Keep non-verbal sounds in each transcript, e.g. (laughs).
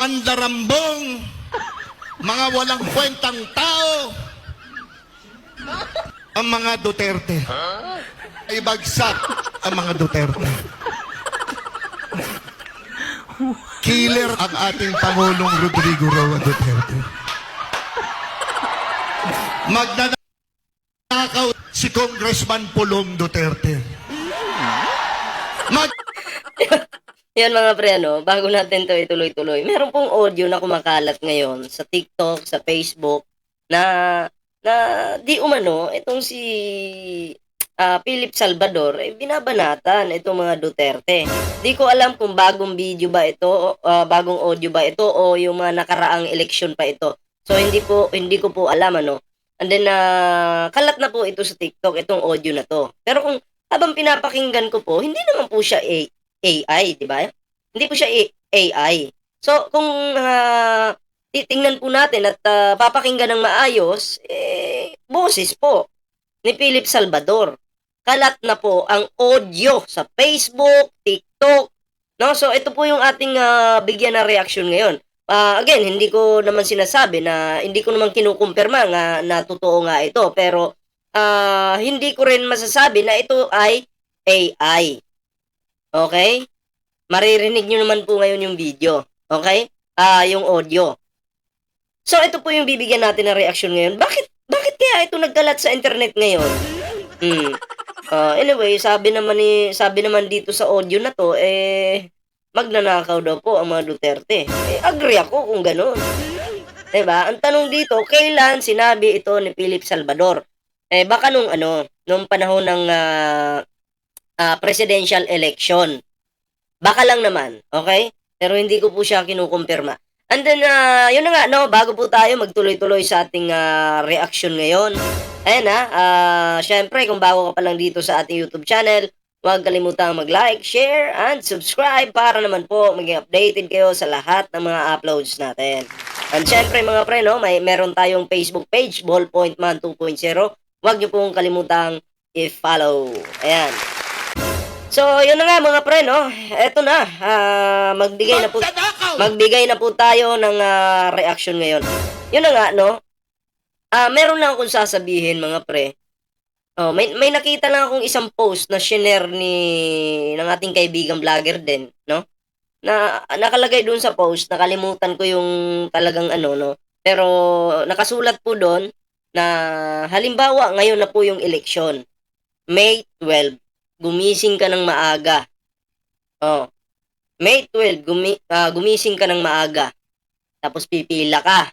ang darambong, mga walang kwentang tao, ang mga Duterte. Ay bagsak ang mga Duterte. Killer ang ating Pangulong Rodrigo Roa Duterte. Magnanakaw si Congressman Pulong Duterte. Mag Yan mga pre, ano, bago natin to ituloy-tuloy, meron pong audio na kumakalat ngayon sa TikTok, sa Facebook, na, na di umano, itong si ah, Philip Salvador, eh, binabanatan itong mga Duterte. Di ko alam kung bagong video ba ito, ah, bagong audio ba ito, o yung mga nakaraang eleksyon pa ito. So, hindi po, hindi ko po alam, ano. And then, ah, kalat na po ito sa TikTok, itong audio na to. Pero kung habang pinapakinggan ko po, hindi naman po siya A- AI, di ba? Hindi po siya AI. So, kung ah, titingnan po natin at ah, papakinggan ng maayos, eh, boses po ni Philip Salvador. Kalat na po ang audio sa Facebook, TikTok, no? So, ito po yung ating ah, bigyan ng reaction ngayon. Ah, again, hindi ko naman sinasabi na hindi ko naman kinukumpirma nga na totoo nga ito, pero ah, hindi ko rin masasabi na ito ay AI. Okay? Maririnig nyo naman po ngayon yung video. Okay? Ah, yung audio. So, ito po yung bibigyan natin ng reaction ngayon. Bakit, bakit kaya ito nagkalat sa internet ngayon? Hmm. Ah, anyway, sabi naman ni sabi naman dito sa audio na to eh magnanakaw daw po ang mga Duterte. Eh agree ako kung ganoon. 'Di ba? Ang tanong dito, kailan sinabi ito ni Philip Salvador? Eh baka nung ano, nung panahon ng ah, ah, presidential election. Baka lang naman, okay? Pero hindi ko po siya kinukumpirma. And then, ah, yun na nga, no, bago po tayo magtuloy-tuloy sa ating ah, reaction ngayon. Ayan na, ah, syempre, kung bago ka pa lang dito sa ating YouTube channel, huwag kalimutang mag-like, share, and subscribe para naman po maging updated kayo sa lahat ng mga uploads natin. And syempre mga pre, no, may meron tayong Facebook page, Ballpoint Man 2.0. Huwag niyo pong kalimutang i-follow. Ayan. So, yun na nga mga pre, no? Eto na, ah, magbigay na po magbigay na po tayo ng ah, reaction ngayon. Yun na nga, no? Ah, meron lang akong sasabihin, mga pre. Oh, may may nakita lang akong isang post na shinare ni ng ating kaibigang vlogger din, no? Na nakalagay doon sa post, nakalimutan ko yung talagang ano, no? Pero nakasulat po doon na halimbawa ngayon na po yung eleksyon. May 12, gumising ka ng maaga. Oh. May 12, gumi, ah, gumising ka ng maaga. Tapos pipila ka.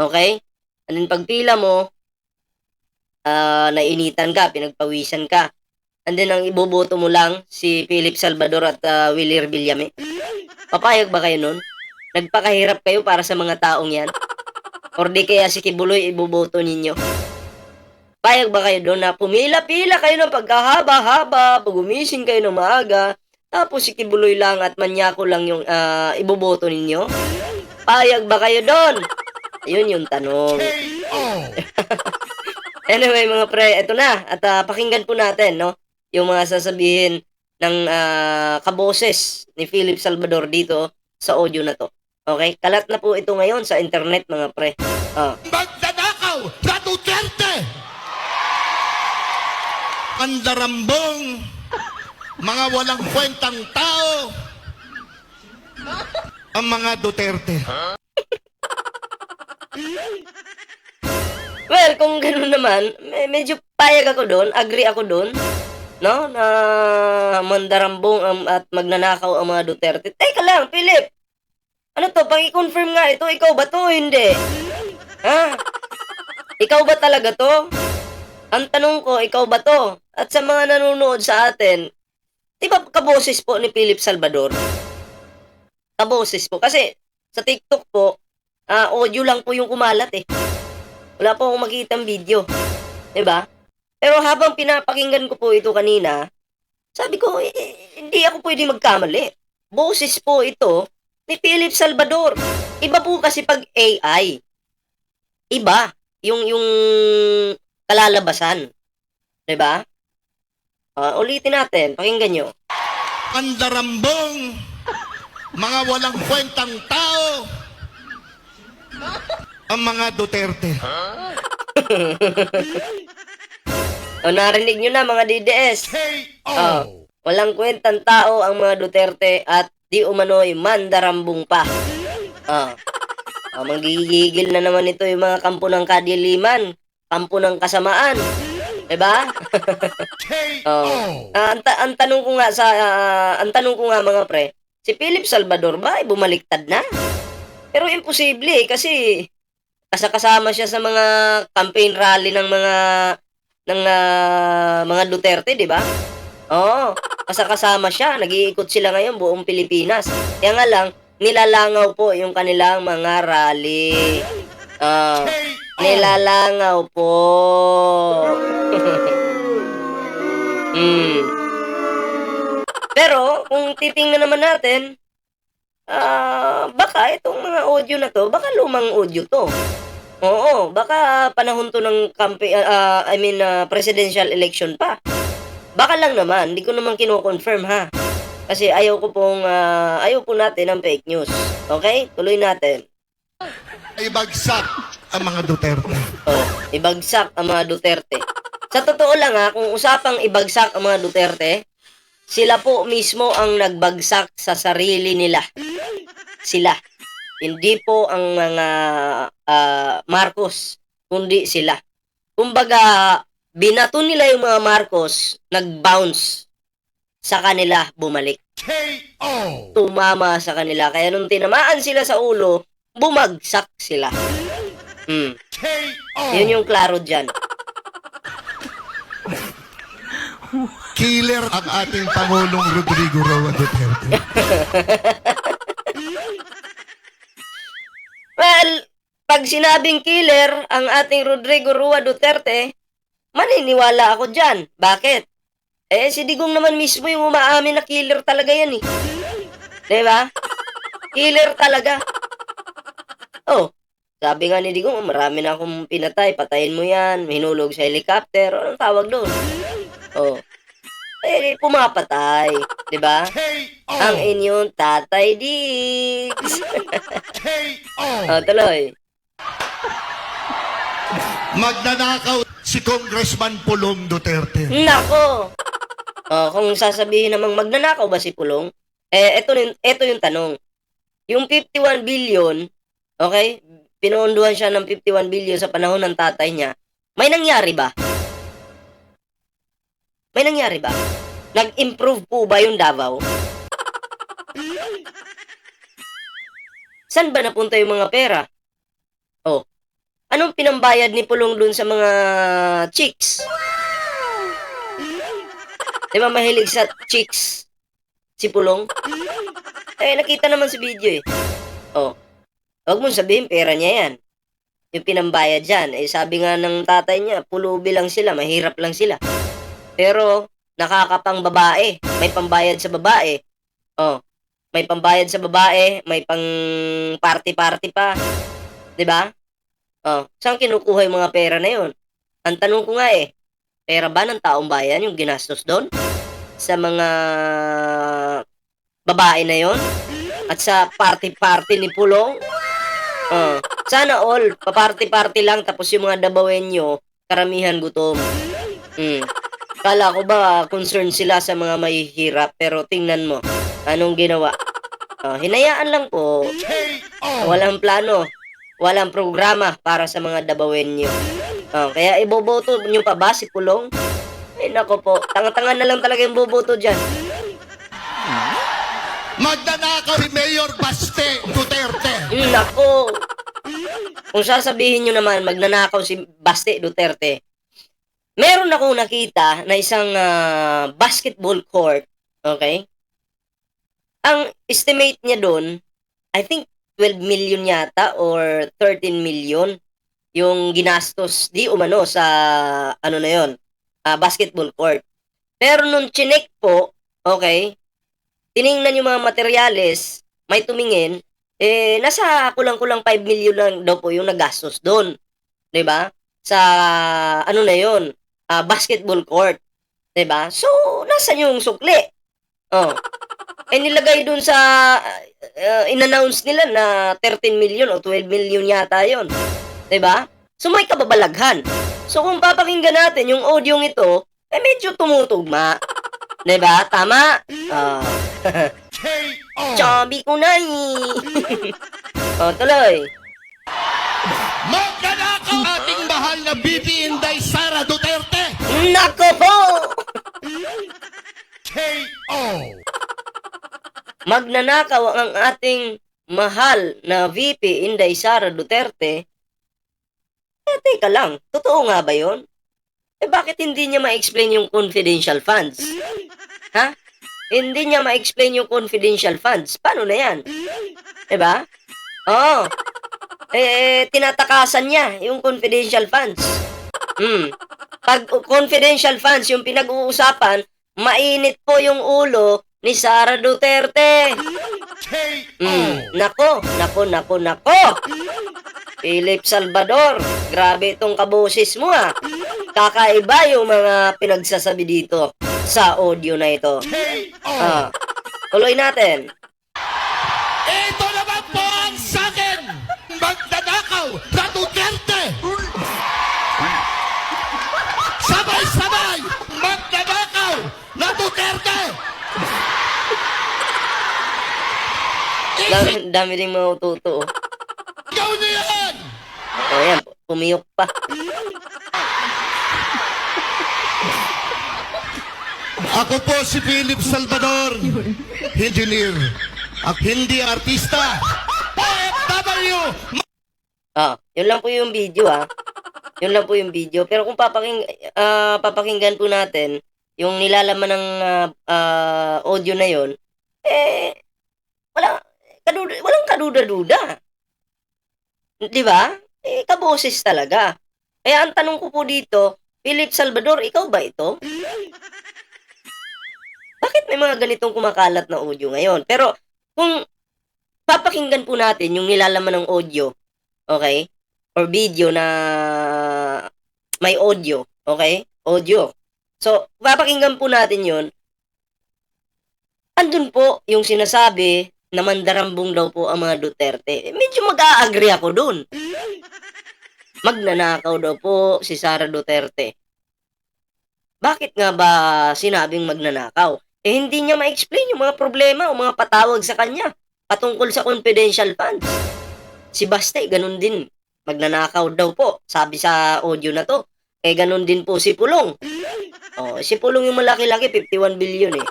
Okay? And then pagpila mo, ah, nainitan ka, pinagpawisan ka. And then ang iboboto mo lang si Philip Salvador at ah, Willie Villame. Papayag ba kayo nun? Nagpakahirap kayo para sa mga taong yan? Or di kaya si Kibuloy iboboto ninyo? Payag ba kayo doon na pumila-pila kayo ng pagkahaba-haba, pag gumising kayo ng maaga, tapos si Kibuloy lang at Manyako lang yung ah, iboboto ninyo? Payag ba kayo doon? Yun yung tanong. (laughs) Anyway, mga pre, eto na. At ah, pakinggan po natin, no? Yung mga sasabihin ng ah, kaboses ni Philip Salvador dito sa audio na to. Okay? Kalat na po ito ngayon sa internet, mga pre. Ah. Magnanakaw sa Duterte! Ang darambong, mga walang kwentang tao, ang mga Duterte. Well, kung gano'n naman, me- medyo payag ako doon, agree ako doon, no? Na mandarambong ang, at magnanakaw ang mga Duterte. Teka lang, Philip! Ano to? Paki-confirm nga ito. Ikaw ba to? Hindi. Ha? Ikaw ba talaga to? Ang tanong ko, ikaw ba to? At sa mga nanonood sa atin, di ba kaboses po ni Philip Salvador? Kaboses po. Kasi sa TikTok po, ah, audio lang po yung kumalat eh. Wala po akong makitang video. 'Di ba? Pero habang pinapakinggan ko po ito kanina, sabi ko, eh, eh, hindi ako pwede magkamali. Boses po ito ni Philip Salvador. Iba po kasi pag AI. Iba. Yung, yung kalalabasan. 'Di ba? Ah, ulitin natin. Pakinggan nyo. Ang darambong, Mga walang kwentang tao. Ang mga Duterte. (laughs) O narinig nyo na mga DDS. K.O. Oh, walang kwentang tao ang mga Duterte at di umano'y mandarambong pa. Ah. Oh, manggigigil na naman ito yung mga kampo ng kadiliman, kampo ng kasamaan. 'Di ba? K.O. Oh. Ah, ang, ta- ang tanong ko nga sa ah, ang tanong ko nga mga pre, si Philip Salvador ba ay bumaliktad na? Pero imposible eh, kasi kasakasama siya sa mga campaign rally ng mga ng ah, mga Duterte, di ba? Oo, kasakasama siya. Nag-iikot sila ngayon buong Pilipinas. Kaya nga lang, nilalangaw po yung kanilang mga rally. Ah, K.O. nilalangaw po. Hmm. Pero, kung titingnan naman natin, ah, baka itong mga audio na to, baka lumang audio to. Oo, baka panahon to ng campi- ah, I mean, ah, presidential election pa. Baka lang naman, hindi ko naman kino-confirm ha. Kasi ayaw ko pong, ah, ayaw po natin ng fake news. Okay? Tuloy natin. Ibagsak ang mga Duterte. Oh, ibagsak ang mga Duterte. Sa totoo lang ha, kung usapang ibagsak ang mga Duterte, sila po mismo ang nagbagsak sa sarili nila. Sila. Hindi po ang mga ah, Marcos, kundi sila. Kumbaga, binato nila yung mga Marcos, nag-bounce sa kanila, bumalik. K.O. Tumama sa kanila. Kaya nung tinamaan sila sa ulo, bumagsak sila. Hmm. K.O. Yun yung klaro dyan. Killer ang ating Pangulong Rodrigo Roa Duterte. Well, pag sinabing killer ang ating Rodrigo Rua Duterte, maniniwala ako dyan. Bakit? Eh, si Digong naman mismo yung umaamin na killer talaga yan eh. Diba? Killer talaga. Oh, sabi nga ni Digong, marami na akong pinatay, patayin mo yan, hinulog sa helicopter, anong tawag doon? Oh. Eh, pumapatay, di ba? Ang inyong tatay Diggs. (laughs) K.O. oh, tuloy. Magnanakaw si Congressman Pulong Duterte. Nako! Oh, kung sasabihin namang magnanakaw ba si Pulong, eh, yung- ito yung tanong. Yung 51 billion, okay, pinondohan siya ng 51 billion sa panahon ng tatay niya, may nangyari ba? May nangyari ba? Nag-improve po ba yung Davao? Saan ba napunta yung mga pera? Oh, anong pinambayad ni Pulong dun sa mga chicks? Di ba mahilig sa chicks? Si Pulong? Eh, nakita naman sa video eh. Oh. Huwag mong sabihin, pera niya yan. Yung pinambayad dyan. Eh, sabi nga ng tatay niya, pulubi lang sila, mahirap lang sila. Pero, nakakapang babae. May pambayad sa babae. Oh. May pambayad sa babae, may pang party-party pa. 'Di ba? Oh, saan kinukuha yung mga pera na 'yon? Ang tanong ko nga eh, pera ba ng taong bayan yung ginastos doon? Sa mga babae na 'yon? At sa party-party ni Pulong? Oh, sana all, pa-party-party lang tapos yung mga dabawenyo, karamihan gutom. Hmm. Kala ko ba concerned sila sa mga mahihirap pero tingnan mo, anong ginawa? Oh, hinayaan lang po, walang plano, walang programa para sa mga dabawenyo. Oh, kaya iboboto nyo pa ba si Pulong? Ay nako po, tanga-tanga na lang talaga yung boboto dyan. Magnanakaw si Mayor Baste Duterte. Nako! Kung sasabihin nyo naman, magnanakaw si Baste Duterte, meron akong nakita na isang ah, basketball court, okay? Ang estimate niya doon, I think 12 million yata or 13 million yung ginastos di umano sa ano na yon basketball court. Pero nung chinek po, okay, tiningnan yung mga materyales, may tumingin, eh, nasa kulang-kulang 5 million lang daw po yung nagastos doon. ba? Sa, ano na yon basketball court. 'Di ba? So, nasa yung sukli? Oh. (laughs) eh nilagay dun sa uh, in-announce nila na 13 million o 12 million yata yon. 'Di ba? So may kababalaghan. So kung papakinggan natin yung audio ito, eh medyo tumutugma. 'Di ba? Tama? K.O. Chubby ko na eh. oh, tuloy. Magnanakaw ating mahal na BP Inday. Nako po! K.O. Magnanakaw ang ating mahal na VP Inday Sara Duterte. Eh, teka lang. Totoo nga ba yon? Eh, bakit hindi niya ma-explain yung confidential funds? Ha? Hindi niya ma-explain yung confidential funds. Paano na yan? Diba? Oo. Eh, tinatakasan niya yung confidential funds. Hmm. Pag confidential funds yung pinag-uusapan, mainit po yung ulo ni Sara Duterte. Hmm. Nako, nako, nako, nako. Philip Salvador, grabe itong kaboses mo ah. Kakaiba yung mga pinagsasabi dito sa audio na ito. Ah, tuloy natin. Dami, dami rin mga ututo. oh. Ikaw niyo yan! O yan, pumiyok pa. Ako po si Philip Salvador, engineer at hindi artista. OFW! Ah, yun lang po yung video ah. Yun lang po yung video. Pero kung papaking, ah, papakinggan po natin yung nilalaman ng ah, ah, audio na yon, eh, wala, kaduda, walang kaduda-duda. Di ba? Eh, kaboses talaga. Kaya ang tanong ko po dito, Philip Salvador, ikaw ba ito? Bakit may mga ganitong kumakalat na audio ngayon? Pero kung papakinggan po natin yung nilalaman ng audio, okay? Or video na may audio, okay? Audio. So, papakinggan po natin yun. Andun po yung sinasabi na mandarambong daw po ang mga Duterte. Eh, Medyo mag-a-agree ako dun. Magnanakaw daw po si Sara Duterte. Bakit nga ba sinabing magnanakaw? Eh hindi niya ma-explain yung mga problema o mga patawag sa kanya patungkol sa confidential funds. Si Bastay, ganun din. Magnanakaw daw po, sabi sa audio na to. Eh, ganun din po si Pulong. Oh, si Pulong yung malaki-laki, 51 billion eh.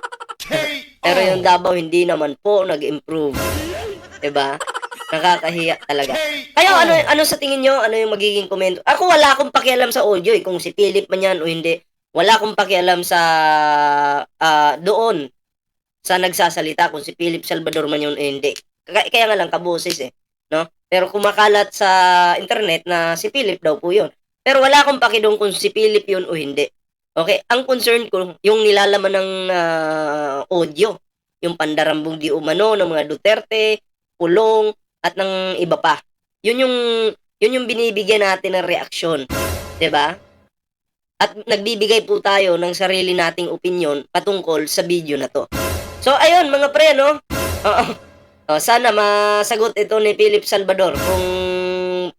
Pero yung Davao, hindi naman po nag-improve. 'Di ba? Nakakahiya talaga. Kayo, ano, ano sa tingin nyo? Ano yung magiging komento? Ako, wala akong pakialam sa audio eh. Kung si Philip man yan o hindi. Wala akong pakialam sa ah, doon sa nagsasalita kung si Philip Salvador man yun o hindi. Kaya, kaya nga lang kaboses eh. No? Pero kumakalat sa internet na si Philip daw po yun. Pero wala akong pakidong kung si Philip yun o hindi. Okay? Ang concern ko, yung nilalaman ng ah, audio. Yung pandarambong di umano ng mga Duterte, Pulong, at ng iba pa. Yun yung yun yung binibigyan natin ng reaksyon, ba? At nagbibigay po tayo ng sarili nating opinion patungkol sa video na to. So ayun mga pre no. Oo. Oh, sana masagot ito ni Philip Salvador kung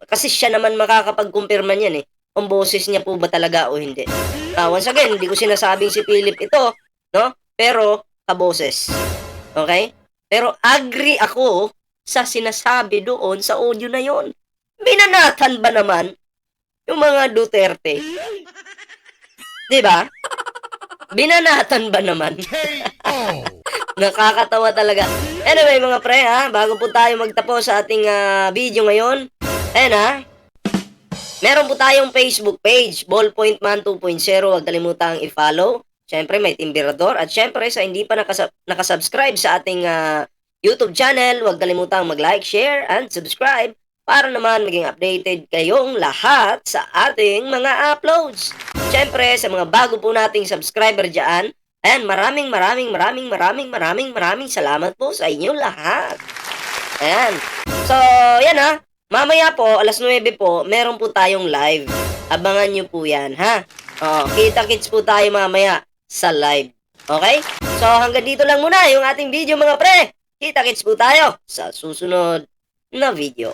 kasi siya naman makakapagkumpirma niyan eh kung boses niya po ba talaga o hindi. Ah, once again, hindi ko sinasabing si Philip ito, no? Pero kaboses. Okay? Pero agree ako sa sinasabi doon sa audio na yon. Binanatan ba naman yung mga Duterte? 'Di ba? Binanatan ba naman? (laughs) Nakakatawa talaga. Anyway, mga pre, ha, bago po tayo magtapos sa ating ah, video ngayon, ayan ha, meron po tayong Facebook page, Ballpoint Man 2.0, huwag kalimutang i-follow. Siyempre, may Timbirador. At siyempre, sa hindi pa nakasa- nakasubscribe sa ating ah, YouTube channel, huwag kalimutang mag-like, share, and subscribe para naman maging updated kayong lahat sa ating mga uploads. Siyempre, sa mga bago po nating subscriber dyan, ayan, maraming maraming maraming maraming maraming maraming salamat po sa inyo lahat. Ayan. So, yan ha. Mamaya po, alas 9 po, meron po tayong live. Abangan nyo po yan, ha? Oh, kita-kits po tayo mamaya sa live. Okay? So hanggang dito lang muna yung ating video mga pre. Kita-kits po tayo sa susunod na video.